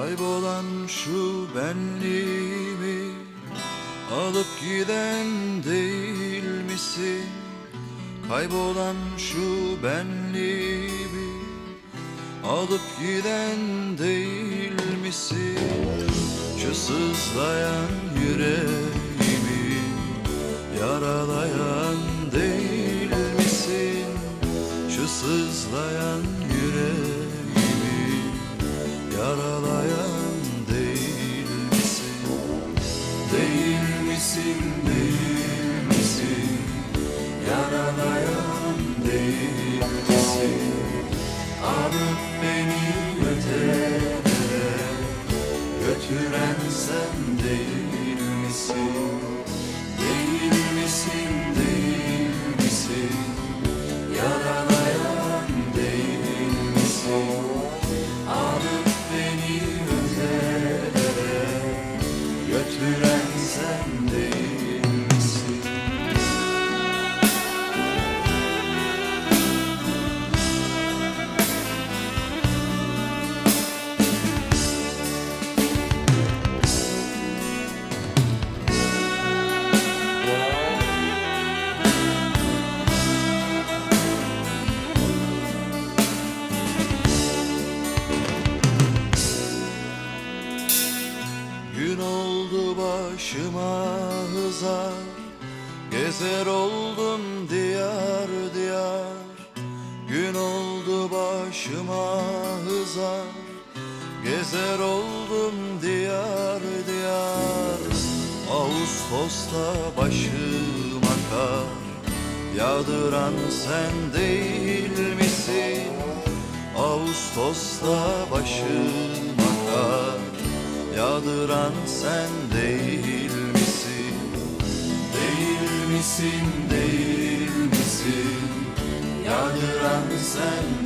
Kaybolan şu benliğimi Alıp giden değil misin? Kaybolan şu benliğimi Alıp giden değil misin? Şu sızlayan yüreğimi Yaralayan değil misin? Şu sızlayan yüreğimi Yaralayan Değil misin? Yaralayan değil misin? Alıp beni Götüren sen değil Gün oldu başıma hızar Gezer oldum diyar diyar Gün oldu başıma hızar Gezer oldum diyar diyar Ağustos'ta başıma kar Yağdıran sen değil misin? Ağustos'ta başıma kar Yağdıran sen değil misin? Değil misin, değil misin? Yağdıran sen